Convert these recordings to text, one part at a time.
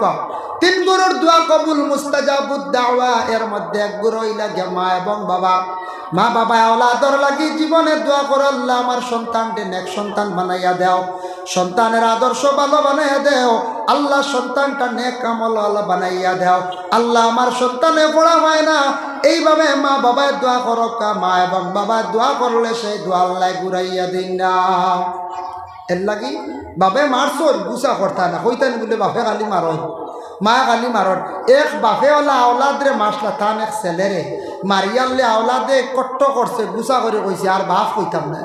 করবা তিন গুরুর দোয়া কবুল, মুস্তাজাবুদ দাওয়া, এর মধ্যে এক গুরু লাগে মা এবং বাবা। মা, বাবা, আওলাদর লাগি জীবনে দোয়া করো, আল্লাহ আমার সন্তানকে নেক সন্তান বানাইয়া দেও। সন্তানের আদর্শ ভালো বানাইয়া দেও। আল্লাহ সন্তানটা নেক আমল আল্লাহ বানাইয়া দেও। আল্লাহ আমার সন্তানে পড়া হয় না। এইভাবে মা, বাবায় দোয়া করো, মা এবং বাবা দোয়া করলে সেই দোয়া আল্লাহ ঘুরাইয়া দিন না। এর লাগি বাপে মারছর গুছা করতা না হইতানি বলে বাপে কালি মারত মা খালি মারত এক বাপে ওলা আওলাদরে মাসলা তান এক ছেলেরে মারিয়ালে আওলাদে কট্ট করছে গুছা করে কইছে আর বাপ কইতাম না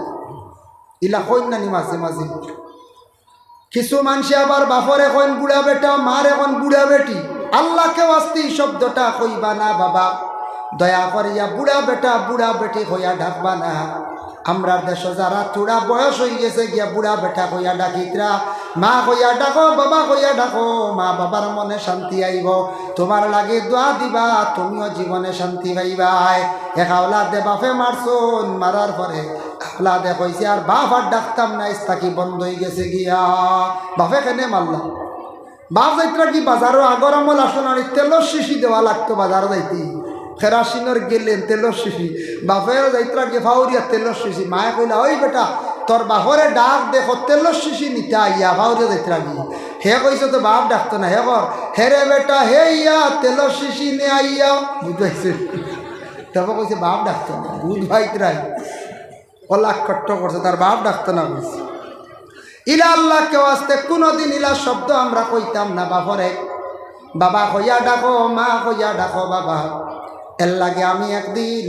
ইলা কইন নানি মাঝে মাঝে কিছু মানুষে আবার বাপর এখন বুড়া বেটা মার এখন বুড়া বেটি। আল্লাহকে আসতে শব্দটা কইবা না বাবা। দয়া করিয়া বুড়া বেটা, বুড়া বেটি হইয়া ডাকবা না। আমরার দেশ যারা থোড়া বয়স হয়ে গেছে গিয়া বুড়া বেটা হইয়া ডাকিতরা, মা হইয়া ডাকো, বাবা হইয়া ডাকো, মা বাবার মনে শান্তি আইব। তোমার লাগে দোয়া দিবা, তুমিও জীবনে শান্তি পাইবাই। এক আওলাদে বাপে মারছুন মারার পরে আওলাদে কইছে, আর বাপ আর ডাকতাম না ইস্তাকি বন্ধ হয়ে গেছে গিয়া? বাপে কেনে মারলাম বাপ যাইতরা কি বাজারও আগর আমল আসন আর তেলর শিশি দেওয়া লাগতো বাজার যাইতে? ফেরাসিনর গেলেন তেলর শিশি বাপের যাইতরা কি ফাউরিয়া তেলর শিশি মায়ে কইলা, ওই বেটা, তোর বাপরে ডাক দেখ তেলর শিশি নিতে আইয়া ফাউরিয়া যাইতরা কি হে কইছে তো, বাপ ডাকতো না, হে কর, হে রে বেটা, হে ইয়া তেলর শিশি নে আইয়া। বুঝাইছে তারপর কইছে, বাপ ডাকতো না বুধ ভাইতরাই অলাক কট্ট করছে, তার বাপ ডাকতো না, কইছে। ইলা আল্লাহ কেউ আসতে কোনোদিন ইলা শব্দ আমরা কইতাম না, বাপরে। বাবা কইয়া ডাকো, মা কইয়া ডাকো, বাবা। এর লাগে আমি একদিন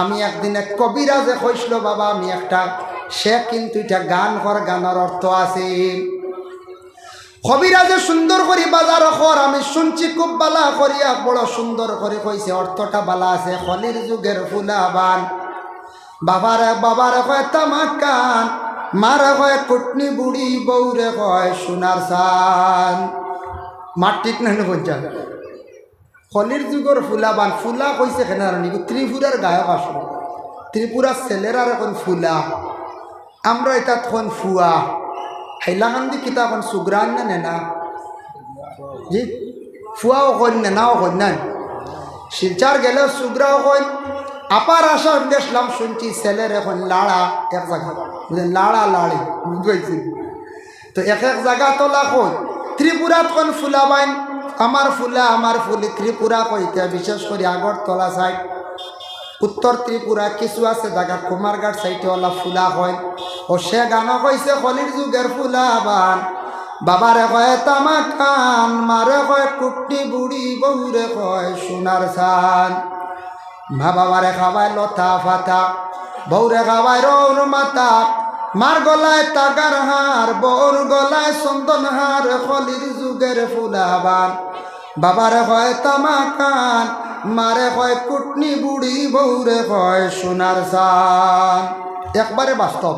আমি একদিন এক কবিরাজে কইসল, বাবা, আমি একটা সে কিন্তু এটা গান কর গানের অর্থ আছে। কবিরাজে সুন্দর করি বাজার কর আমি শুনছি, খুব বালা করিয়া বড় সুন্দর করে কইছে, অর্থটা বালা আছে, খলির যুগের ফুলাবান। বাবারে বাবারে কয় তামাক কান মারে কয় কুটনি বুড়ি, বউরে কয় সোনার সান নাই বলছা কলির যুগর ফুলাবান, ফুলা কইছে কেন আর ত্রিপুরার গায়ক আসো ত্রিপুরার ছেলেরার এখন ফুলা। আমরা এটা তখন ফুয়া হাইলাকান্দি কিতা এখন সুগ্রান না নেনা? জি ফুয়াও কইন নেনাও কইন না শিলচার গেলেও সুগ্রাও কইন আপার আশা দেখলাম শুনছি ছেলের এখন লাড়া এক জায়গা লাড়া লাড়ি বুঝতে তো এক এক জায়গা তোলা কই ত্রিপুরাত কোন ফুলা বাইন আমার ফুলা, আমার ফুলি ত্রিপুরা কইতে, বিশেষ করে আগরতলা সাইড উত্তর ত্রিপুরা, কিছু আছে জায়গা, কুমারঘাট সাইডে ওলা ফুলা হয়। ও সে গানও কইছে কলির যুগের ফুলা বান বাবারে কয়, তামা খান মারে কয় কুটনি বুড়ি বহুরে কয়, সোনার সান। মা বাবারে খাবায় লতা ফাতা, বউরে খাবায় রৌর মাতা। মার গলায় তাগার হার, বউর গলায় চন্দন হার, খলির যুগের ফুলাবান। বাবারে হয় তামা কান মারে হয় কুটনি বুড়ি, বউরে হয় সোনার সান একবারে বাস্তব।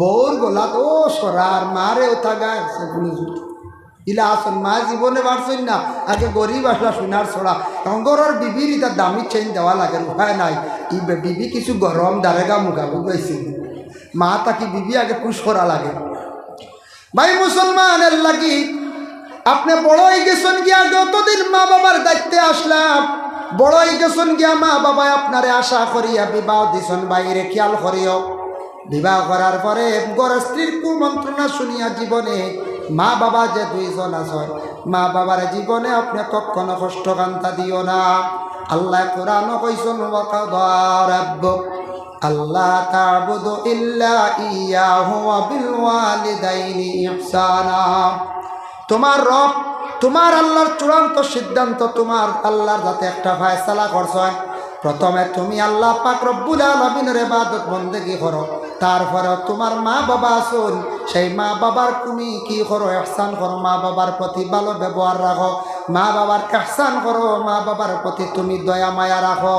বউর গলা তো সরার মারে গায় সেগুলো ইলা আসন মা জীবনে বাড়ছেন না, আগে গরিব আসলা সোনার ছড়া। এখন গরর বিবির এটা দামি চেন দেওয়া লাগে, উপায় নাই। ই বিবি কিছু গরম দারেগা মুখা বুঝাইছে মা তাকে বিবি আগে পুষ করা লাগে। ভাই মুসলমানের লাগি আপনি বড়ই গেছেন গিয়া, যতদিন মা বাবার দায়িত্বে আসলাম বড়ই গেছেন গিয়া মা বাবাই আপনারে আশা করিয়া বিবাহ দিছেন। বাইরে খেয়াল করিও। বিবাহ করার পরে গড় স্ত্রীর কুমন্ত্রণা শুনিয়া জীবনে মা বাবা যে দুইজন আছেন, মা বাবার জীবনে আপনি কখনো কষ্ট কান্তা দিও না। আল্লাহ কোরআন কইসন রাব্বুক আল্লাহ তাবুদু ইল্লা ইয়াহু ওয়া ওয়ালিদাইনি ইহসানা। তোমার রব, তোমার আল্লাহর চূড়ান্ত সিদ্ধান্ত, তোমার আল্লাহর যাতে একটা ফায়সালা করছেন প্রথমে তুমি আল্লাহ পাক রব্বুল আলমিনের ইবাদত বন্দেগি করো। তারপরে তোমার মা বাবা আসুন সেই মা বাবার তুমি কি করো? এহসান করো, মা বাবার প্রতি ভালো ব্যবহার রাখো। মা বাবার এহসান করো, মা বাবার প্রতি তুমি দয়া, মায়া রাখো।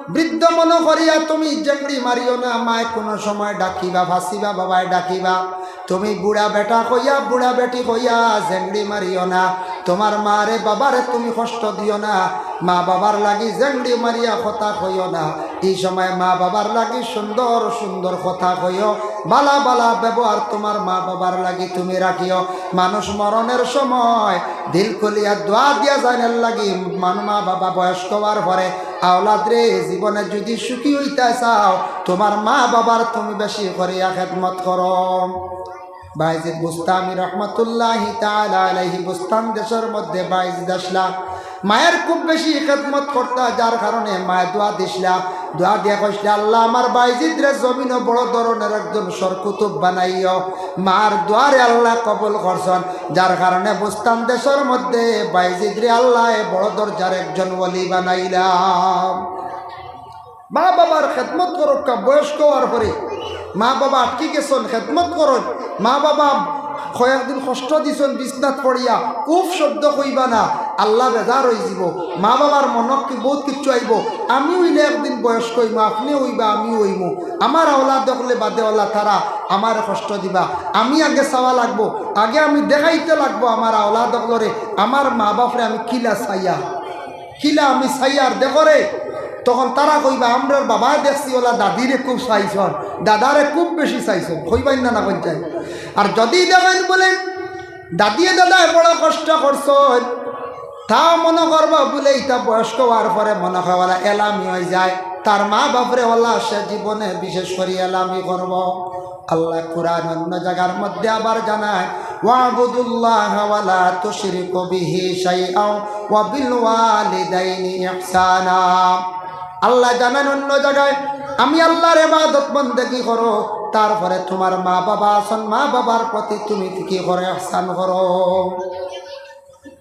বৃদ্ধ মনে করিয়া তুমি জেংড়ি মারিও না, মায় কোনো সময় ডাকিবা, ভাসিবা, বাবায় ডাকিবা। তুমি বুড়া বেটা কইয়া, বুড়া বেটি কইয়া জেংড়ি মারিও না। তোমার মারে বাবারে তুমি কষ্ট দিও না। মা বাবার লাগি জেংড়ি মারিয়া কথা কইও না। এই সময় মা বাবার লাগি সুন্দর সুন্দর কথা কইও। বালা বালা ব্যবহার তোমার মা বাবার লাগি তুমি রাখিও। মানুষ মরণের সময় দিল খুলিয়া দোয়া দিয়া জানার লাগি মা বাবা বয়স্ক হওয়ার পরে, আওলাদ রে, জীবনে যদি সুখী হইতে চাও, তোমার মা বাবার তুমি বেশি করিয়া খেদমত করো। বাইজিদ বুস্তামি রহমতুল্লাহি আলাইহি বুস্তান দেশের মধ্যে বাইজিদ আসলা মায়ের খুব বেশি খেদমত করতা যার কারণে মায়ের দোয়া দিসলা। দোয়া দিয়া কইসলা, আল্লাহ আমার বাইজিদ রে জমিনও বড় ধরনের একজন সরকুতুব বানাইও। মার দোয়ারে আল্লাহ কবুল করছন যার কারণে বুস্তান দেশের মধ্যে বাইজিদ রে আল্লাহ বড় দরজার একজন ওলি বানাইলাম। মা বাবার খেদমত করুক বয়স্ক হওয়ার পরে মা বাবা আটকি গেছন, খেদমত করুন। মা বাবা কয়েকদিন কষ্ট দিছন, বিছনাত পড়িয়া, খুব শব্দ কইবা না, আল্লাহ বেজার হয়ে যাব। মা বাবার মনক কি বহুত কিছু আইব আমি হইলে একদিন বয়স্ক হইম আপনি হইবা আমি হইমু আমার আওলা দেখলে বাদে ওলা তারা আমার কষ্ট দিবা। আমি আগে চাওয়া লাগবো, আগে আমি দেখাইতে লাগবো আমার আওলা দেখলরে আমার মা বাপরে আমি কিলা চাইয়া কিলা আমি চাইয়ার দেখরে তখন তারা কইবা আমরা বাবা দেখছি ওলা দাদিরে খুব চাইছন, দাদারে খুব বেশি চাইছন কইবাই না না পঞ্চায়েত আর যদি দেখেন বলেন দাদিয়ে দাদায় বড় কষ্ট করছন, তা মনে করব বলে ইটা বয়স্ক হওয়ার পরে মনে হওয়ালা এলামি হয়ে যায়। তার মা বাপরে ওলা, সে জীবনে বিশেষ করে এলামি করব। আল্লাহ কোরআন অন্য জায়গার মধ্যে আবার জানায়, ওয়াবুদুল্লাহ ওয়ালা তুশরিকু বিহি শাইআন ওয়া বিল ওয়ালিদাইনি ইহসানা। আল্লাহ জানান অন্য জায়গায়। আমি আল্লাহর এবাদত বন্দেগি করো? তারপরে তোমার মা বাবা আসন মা বাবার প্রতি তুমি কি করে আহসান করো?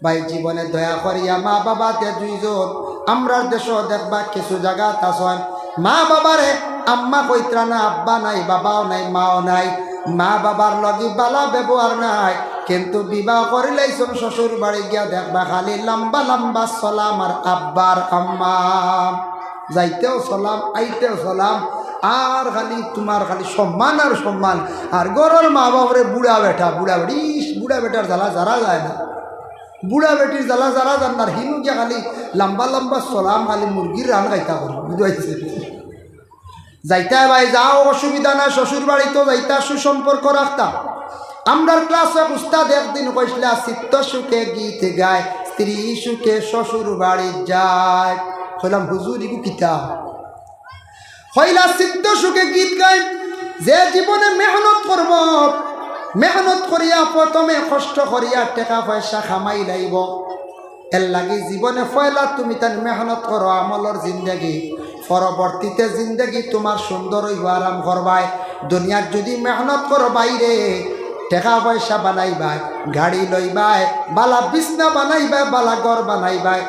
ভাই, জীবনে দয়া করিয়া মা বাবাতে দুইজন, আমরা দেশ দেখবা কিছু জায়গা আসন মা বাবারে আম্মা কইত্রা না, আব্বা নাই, বাবাও নাই, মাও নাই। মা বাবার লগে বালা ব্যবহার নাই, কিন্তু বিবাহ করিলাইছন শ্বশুর বাড়ি গিয়া দেখবা খালি লম্বা লম্বা সলাম আর আব্বার আম্মা। যাইতেও সলাম আইতেও সলাম আর খালি তোমার খালি সম্মান আর সম্মান। আর গরর মা বাবরে বুড়া বেটা বুড়া বেটি ইস, বুড়া বেটার জ্বালা যারা যায় না। বুড়া বেটির জ্বালা যারা যান না হিনু গিয়া খালি লম্বা লম্বা সলাম খালি মুরগির রান গাইতা করো বুঝাইছে। যাইতা ভাই যাও অসুবিধা না শ্বশুর বাড়িতেও যাইতা সুসম্পর্ক রাখতাম। আমরার ক্লাসে উস্তাদ একদিন কইসলা চিত্ত সুখে গীত গায় স্ত্রী সুখে শ্বশুর বাড়ি যায়। কইলাম, হুজুর ইগু কিতা হইলা চিত্ত সুখে গীত গায় যে জীবনে মেহনত করব, মেহনত করিয়া প্রথমে কষ্ট করিয়া টাকা পয়সা খামাই লাইব। এর লাগি জীবনে ফয়লা, তুমি তার মেহনত করো আমলর জিন্দগি। পরবর্তীতে জিন্দগি তোমার সুন্দর হইব, আরাম করবাই। দুনিয়ার যদি মেহনত করো বাইরে টাকা পয়সা বানাইবাই, গাড়ি লইবাই, বালা বিছনা বানাইবাই, বালা ঘর বানাইবাই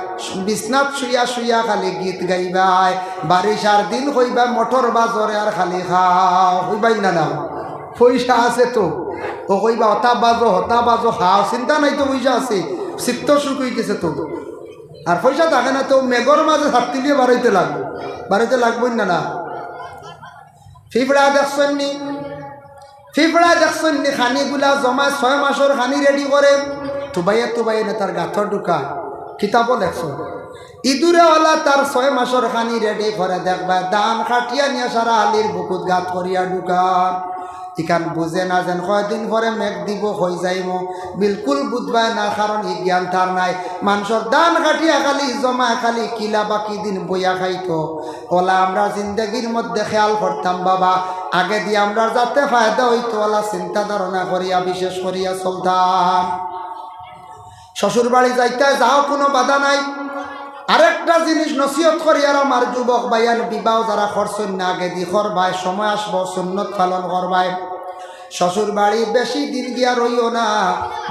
বিছনাত শুইয়া শুইয়া খালি গীত গাইবাই বারিশার দিন হইবা মটর বাজরে আর খালি খাও হইবাই না না পয়সা আছে তো। ও কইবা, হতা বাজো হতা বাজো খাও চিন্তা নাই তো পয়সা আছে। চিত্ত হয়ে গেছে তো। আর পয়সা থাকে না তো মেঘর মাঝে হাতি দিয়ে বাড়াইতে লাগবে। বাড়াইতে লাগবেই না না ফিফড়া দেখছেন নি ফিফড়া দেখছেন খানিগুলা জমা ছয় মাসের খানি রেডি করে তুবাইয়ে তুবাইয়ে না তার গাথর ঢুকা। কিতাবও দেখছ ইঁদুরে ওলা তার ছয় মাসের খানি রেডি করে দেখবা দান খাটিয়া নিয়ে সারা আলির বুকুত গাত করিয়া ঢুকা। ইখান বুঝে না যেন কয়দিন পরে মেঘ দিব হয়ে যাইব বিলকুল বুঝবায় না কারণ ই জ্ঞান তার নাই। মানুষের দান কাটিয়া খালি, জমা খালি, কিলা বাকি দিন বইয়া খাইতো। ওলা আমরা জিন্দগির মধ্যে খেয়াল করতাম, বাবা। আগে দিয়ে আমরা যাতে ফায়দা হইতো ওলা চিন্তা ধারণা করিয়া, বিশেষ করিয়া চলতাম। শ্বশুর বাড়ি যাইতে যাও, কোনো বাধা নাই। আরেকটা জিনিস নসিহত করি, আর আমার যুবক ভাইয়ান বিবাহ যারা খরচন না, আগে দি করবায় সময় আসব, সুন্নত পালন করবায় শ্বশুর বাড়ি বেশি দিন গিয়া রইও না,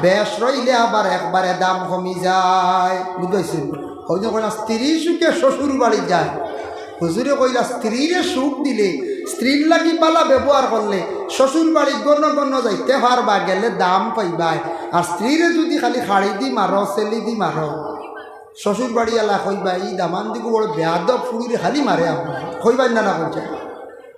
বেশ রইলে আবার একবারে দাম কমি যায়। বুঝতেছেন ওই যে কইলা স্ত্রী সুখে শ্বশুর বাড়ি যায়। হুজুরে কইলা স্ত্রীরে সুখ দিলে স্ত্রীর লাগি পালা ব্যবহার করলে শ্বশুর বাড়ি গণ্য গণ্য যাইতে পারবা গেলে দাম পাইবাই আর স্ত্রীরে যদি খালি শাড়ি দি মারো চেলি দি মারো শ্বশুর বাড়ি এলা কইবা এই দামান দিকে বড় বেয়াদ ফুড়িরে খালি মারে আপনার না না কইছে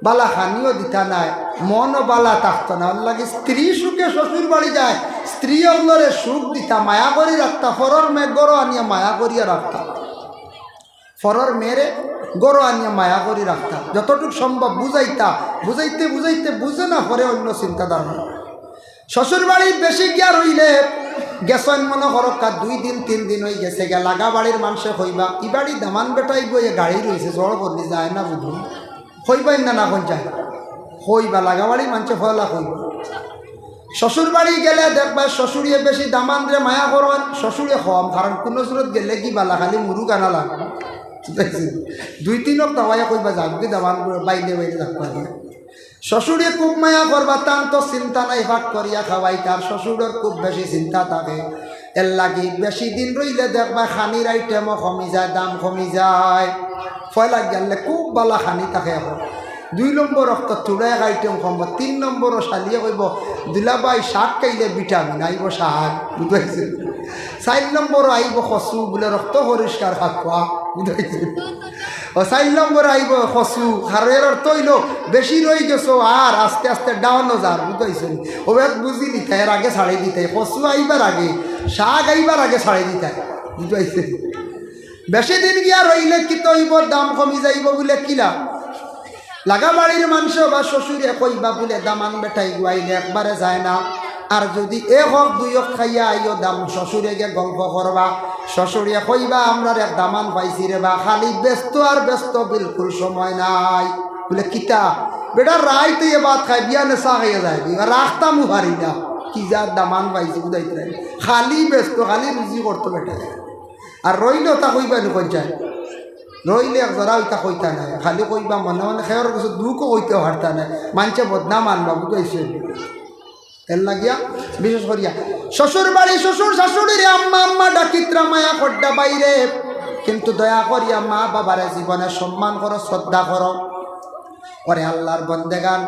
বালা খানিও দিতা নাই মনও বালা থাকত না ওর লাগে স্ত্রী সুখে শ্বশুর বাড়ি যায় স্ত্রী অন্যরে সুখ দিতা, মায়া করি রাখতা ফরর মেঘ গরো আনিয়া মায়া করিয়া রাখতা ফরর মেরে গরো আনিয়া মায়া করি রাখতা। যতটুকু সম্ভব বুঝাইতা। বুঝাইতে বুঝাইতে বুঝে না পরে অন্য চিন্তাধার। শ্বশুর বাড়ি বেশি গিয়া রইলে গেছন মনে করকা দুই দিন, তিন দিন হয়ে গেছে গে লাগা বাড়ির মানুষে হইবা ই বাড়ি দামান বেটাই বইয়ে গাড়ি রয়েছে জড় করলি যায় না বুঝুন হইবাই না না কোন যায়। হইবা লাগা বাড়ির মানুষে ফলা হইবা শ্বশুর বাড়ি গেলে দেখবা শ্বশুরিয়ে বেশি দামান রে মায়া করন শ্বশুরে হম, কারণ কোনো সুরত গেলে কি বালা খালি মুরু গানা লাগবে? দুই তিনক দাওয়াই কইবা যাবি দামান বাইলে বাইলে যাবা শ্বশুরে খুব মায়া করবা, তান তো চিন্তা নাই ভাগ করিয়া খাওয়াই, তার শ্বশুরের খুব বেশি চিন্তা থাকে। এর লাগি বেশি দিন রইলে দেখবা খানির আইটেমও কমি যায়, দাম কমি যায়। ফয়লা গেলে খুব বালা খানি থাকে এখন দুই নম্বর রক্ত এক আইটেম কমব, তিন নম্বরও শালিয়ে কইব দুলাবাই শাক খাইলে ভিটামিন, আইব শাক। বুঝাইছে চার নম্বর আইব কচু বোলে রক্ত পরিষ্কার বুঝাইছে ও চার নম্বর আইব কচু হারের অর্থ হইল বেশি রই গেছো আর আস্তে আস্তে ডাউনও যার বুঝাইছেন ওবেদ বুঝি দিতে এর আগে ছাড়ি দিতে কচু আইবার আগে, শাক আইবার আগে ছাড়ি দিতে বুঝাইছে বেশি দিন গিয়া রইলে কি তৈব, দাম কমি যাইব বলে কিলা লাগা বাড়ির মানুষ বা শ্বশুরে কইবা বলে, দামান বেটাই গুয়াইলে একবারে যায় না। আর যদি এ হোক, দুই হোক খাইয়া আইও, দাম শ্বশুরে গে গল্প করবা। শ্বশুরে কইবা আমরা এক দামান পাইছি রে বা, খালি ব্যস্ত আর ব্যস্ত বিলকুল সময় নাই। বলে, কিতা? বেটা রাই তুই এ ভাত খাই বিয়া নেশা খাইয়া যায় রাখতাম হারি না। কি যার দামান পাইছি, বুঝাইতে। খালি ব্যস্ত, খালি রুজি করতো বেটা। আর রইলেও তা কইবা নুকন যায় রইলে জরা ওইটা কইতা নাই। খালি কইবা, মনে মনে খেয়ার কিছু দুঃখও কইতে পারতা নাই। মানুষে বদনাম আনবা বুঝাইছে এর লাগিয়া বিশেষ করিয়া। শ্বশুর বাড়ি শ্বশুর শাশুড়িরে আম্মা আম্মা ডাকিত্রা মায়া কড্ডা বাইরে। কিন্তু দয়া করিয়া মা বাবারে জীবনে সম্মান করো, শ্রদ্ধা করো। করে আল্লাহর বন্দেগান।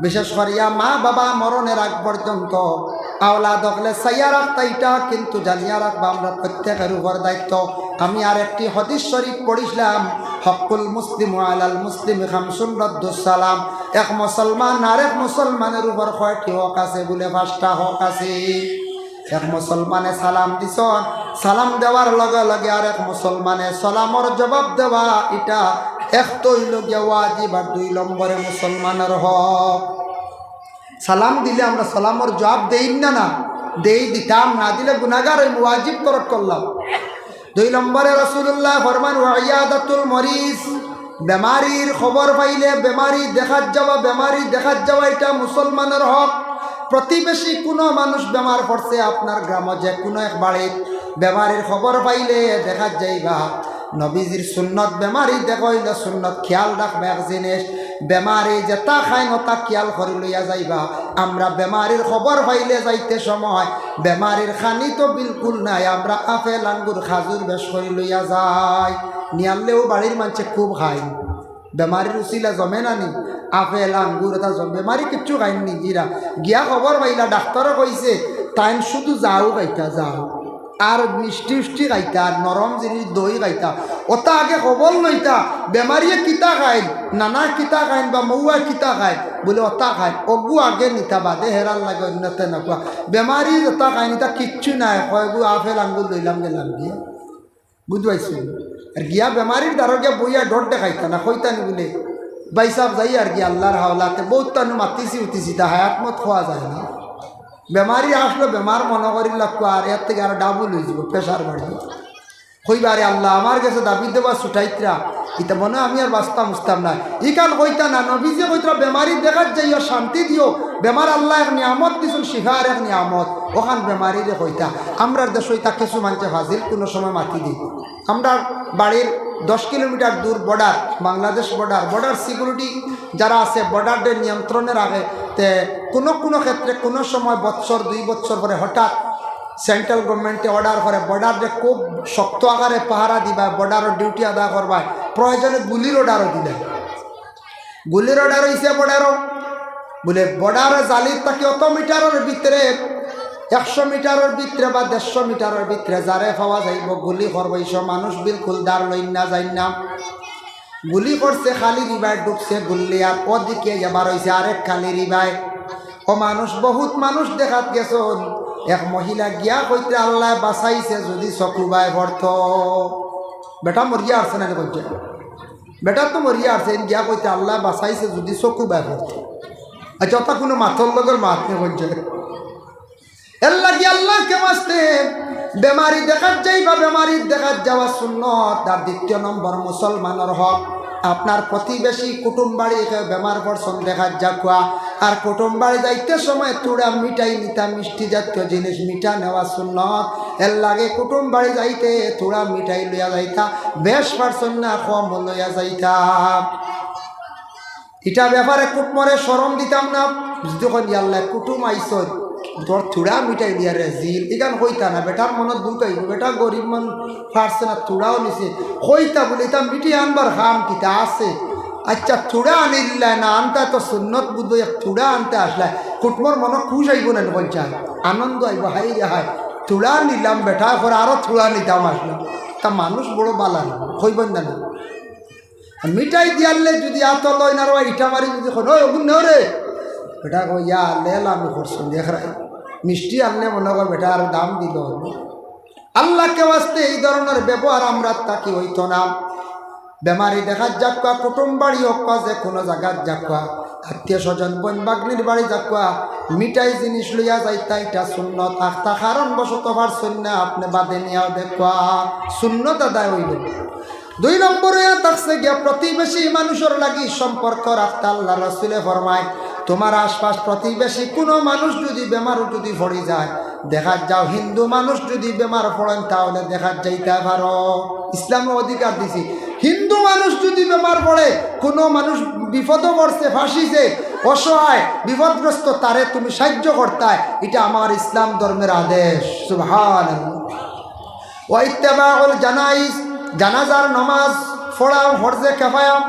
বিশেষ করিয়া মা বাবা মরণের আগ পর্যন্ত আওলা দখলে সাইয়া রাখতা এটা কিন্তু জানিয়া রাখবা আমরা প্রত্যেকের উপর দায়িত্ব। আমি আর একটি হদিস শরীফ পড়িছিলাম, হকুল মুসলিম আলাল মুসলিম খামসুন রদ্দুসালাম এক মুসলমান আর এক মুসলমানের উপর কয়টি হক আছে বলে পাঁচটা হক আছে? এক মুসলমানে সালাম দিছ, সালাম দেওয়ার লগে লগে আর এক মুসলমানে সালামর জবাব দেওয়া, এটা এক তৈল ওয়াজিব আর দুই নম্বরে মুসলমানের হক। সালাম দিলে আমরা সালামর জবাব দেই না না? দেই দিতাম, না দিলে গুনাগার ওয়াজিব করত করলাম। দুই নম্বরে রসুল্লাহ ফরমান, ওয়াইয়াদাতুল মরিজ বেমারির খবর পাইলে বেমারি দেখাত যাওয়া, বেমারি দেখাত যাওয়া, এটা মুসলমানের হক। প্রতিবেশী কোনো মানুষ বেমার পড়ছে আপনার গ্রাম যে কোনো এক বাড়ির। বেমারির খবর পাইলে দেখাত যাইবা। নবীজির সুন্নত বেমারি দেখইলে সুন্নত। খেয়াল রাখবে এক জিনিস বেমারি যেটা খাই নতা খেয়াল করে লইয়া যাইবা। আমরা বেমারির খবর পাইলে যাইতে সময়। বেমারির খানি তো বিলকুল নাই, আমরা আপেল আঙ্গুর খাজুর বেশ করে লইয়া যাই। নিয়ালেও বাড়ির মানুষে খুব খায়। বেমারির উচিলা জমে নানি আপেল আঙ্গুর এটা জম বেমারি কিচ্ছু খাইনি নিজেরা গিয়া খবর পাইলা, ডাক্তারও কইছে টাইম শুধু যাও, গাইতা যাও। আর মিষ্টি উষ্টি খাইতা নরম জিনিস দই খাইতা ওটা আগে খবর লইতা বেমারিয়ে কিতা খাইন নানা কিতা খাইন বা মৌয়া কিতা খায় বলে ওটা খায় অগু আগে নিতা, বাদে হেরাল লাগে অন্য তেনেকুৱা। বেমারি ওটা খাইন এটা কিচ্ছু নাই কয়গু আপেল আঙ্গুর লইলাম গেলাম গিয়া বুঝ পাইছি আর গিয়া বেমারির দ্বারা গিয়া বইয়া ডর দেখাইতা না কইতানি বলে। বাইসাব যাই আর কি আল্লাহর হাওলাতে বহুত তানু মাতিছি উঠিছি তা হায়াত মত খোয়া যায় না। বেমারি আসলো, বেমার মনে করি লাগতো আর এর থেকে আর ডাবল হয়ে যাব, প্রেশার বাড়বে। কইবারে আল্লাহ, আমার কাছে দাবি দেবা ছুটাইত্রা ইতা মনে আমি আর বাস্তা মুস্তাম না। ই কাল কইতা না, নবীজে কইতরা, বেমারি দেখাত যাইও, শান্তি দিও। বেমার আল্লাহ এক নিয়ামত দিছুন, শিখার এক নিয়ামত। ওখান বেমারিরে কইতা আমরা দেশ হইতা কিছু মানছে, হাজির কোনো সময় মাতি দিই। আমরা বাড়ির দশ কিলোমিটার দূর border Bangladesh border border security যারা আছে বর্ডারদের নিয়ন্ত্রণের আগে তে কোনো কোনো ক্ষেত্রে কোনো সময় বৎসর, দুই বছর পরে হঠাৎ সেন্ট্রাল গভর্নমেন্টে অর্ডার করে বর্ডারে খুব শক্ত আকারে পাহারা দিবা বর্ডারের ডিউটি আদায় করবা। প্রয়োজনে গুলির অর্ডারও দিলে গুলির অর্ডার হয়েছে বর্ডারও বলে বর্ডার জালির তাকে অত মিটারের ভিতরে একশো মিটারের ভিতরে বা দেড়শো মিটারের ভিতরে যারে পাওয়া যাইব, গুলি করবাইছ মানুষ বিলকুল দার লইন না যাই না। গুলি করছে, খালি রিবায় ঢুকছে গুল্লি আর ওদিকে এবার হয়েছে আরেক খালি রিবায় ও মানুষ, বহুত মানুষ দেখাত গেছন। এক মহিলা গিয়া কইতে, আল্লাহ বাঁচাইছে যদি চকুবায় ভর্ত। বেটা মরিয়া আসছে না কইছে? বেটা তো মরিয়া আসছে গিয়া কইতে, আল্লাহ বাঁচাইছে যদি চকুবায় ভর্ত। আচ্ছা ওটা কোনো মাথর লগর মাত নে কইছে। এর লাগি আল্লাহকে বাঁচতে বেমারি দেখাত যাইবা বেমারি দেখাত যাওয়া শূন্য তার দ্বিতীয় নম্বর মুসলমানের হক। আপনার প্রতিবেশী কুটুম বাড়ি বেমার পড়ছন দেখাত যাকুয়া আর কুটুম বাড়ি যাইতে সময় তুড়া মিঠাই নিতা মিষ্টি জাতীয় জিনিস, মিঠা নেওয়া শূন্য এর লাগে কুটুম বাড়ি যাইতে তুড়া মিঠাই লইয়া যাইতা, বেশ পারছন না, কম লইয়া যাইতা। এটা ব্যাপারে কুটমরে সরম দিতাম না। যখন ইয়াল্লা কুটুম আইস তোর থুড়া মিটাই দিয়া রে, জিল। ইগান হইতা না বেটার মনত আইব বেটা, গরিব মান পারছে না, থুড়াও নিছে। হইতা বলে তা মিটি আনবার খাম কিতা আছে। আচ্ছা থুড়া আনিল্লা না, আনতা তো সুন্নত বুদ্ধ থুড়া আনতে আসলা। কুটমর মন খুশ আইব না বলছান আনন্দ আইব হাই রে, হাই। থুড়া নিলাম বেটা করে আরও থুড়া নিতাম আসলাম তা মানুষ বড় বালা না হইবেন না। মিঠাই দিয়ালে যদি আত লয় না রয় ইটা মারি যদি এখন ওই ওগুন রে? বেটা কো ইয়া, লেল, আমি করছি, দেখ রাই মিষ্টি আনলে মনে আর দাম দিল আল্লাহকে বাঁচতে এই ধরনের ব্যবহার আমরা তাকে হইতো না। বেমারি দেখাত যাকুয়া কুটুম বাড়ি হোক যে কোনো জায়গাত যাকুয়া আত্মীয় স্বজন, বোন বাগ্নির বাড়ি যাকুয়া মিঠাই জিনিস লইয়া যাইতা, এটা শূন্যত আখতা কারণ বশত পারছেন না আপনি বাদে নিয়াও দেখুয়া শূন্যত আদায় হইল দুই নম্বরে থাকছে গিয়া প্রতিবেশী মানুষের লাগি সম্পর্ক রাখতে আল্লাহ রসুলে ফরমায় তোমার আশপাশ প্রতিবেশী কোনো মানুষ যদি বেমার যদি পড়ে যায় দেখা যাও হিন্দু মানুষ যদি বেমার পড়েন, তাহলে দেখা যাইতে পারো। ইসলামে অধিকার দিছি। হিন্দু মানুষ যদি বেমার পড়ে, কোনো মানুষ বিপদ পড়ছে, ফাঁসিছে, অসহায়, বিপদগ্রস্ত, তারে তুমি সাহায্য করতায়। এটা আমার ইসলাম ধর্মের আদেশ। সুভান ওয়াইতেবাউল জানাইস জানাজার নমাজ ফোড়াও হরজে কেফায়াম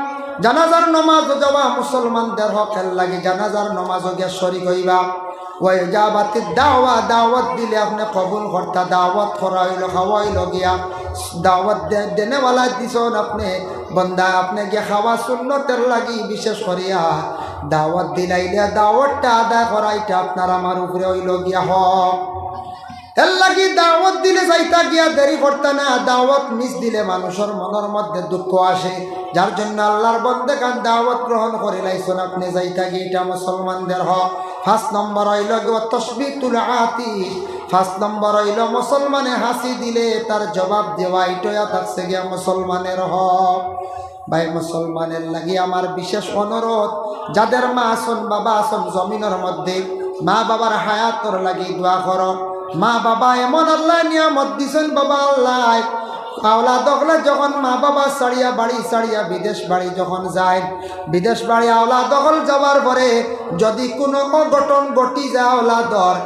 জানাজার নমাজ যাওয়া মুসলমানদের হকের লাগে জানাজার নমাজ গিয়া শরিক হইবা। ওই যাবাতি দাওয়া, দাওয়াত দিলে আপনি কবুল কর্তা, দাওয়াত করাইল খাওয়াইল গিয়া। দাওয়াত দেনেওয়ালা দিছন আপনি, বন্দা আপনি গিয়া খাওয়া শূন্যতের লাগি বিশেষ করিয়া দাওয়াত দিলাইলে দাওয়াতটা আদায় করাইটা আপনার আমার উপরে হইল গিয়া হক। এর লাগি দাওয়াত দিলে যাইতা গিয়া দেরি করতে না, দাওয়াত মিস দিলে মানুষের মনের মধ্যে দুঃখ আসে। যার জন্য আল্লাহর বন্দে কান দাওয়াত গ্রহণ করে লাইছেন আপনি যাইতা গিয়ে এটা মুসলমানদের হক। ফার্স্ট নম্বর হইল তসবি তুল আতি। ফার্স্ট নম্বর হইল মুসলমানে হাসি দিলে তার জবাব দেওয়া, এটাই থাকছে গিয়া মুসলমানের হক। ভাই, মুসলমানের লাগি আমার বিশেষ অনুরোধ, যাদের মা আসন বাবা আসন জমিনের মধ্যে মা বাবার হায়াতর লাগি দোয়া করো। মা বাবা এমন আল্লাহ নিয়ামত দিছেন বাবা আল্লাহ। আওলা দখলে যখন মা বাবা সারিয়া বাড়ি সারিয়া বিদেশ বাড়ি যখন যায়, বিদেশ বাড়ি আওলা দখল যাওয়ার পরে যদি কোনো অঘটন ঘটি যায় আওলা দর।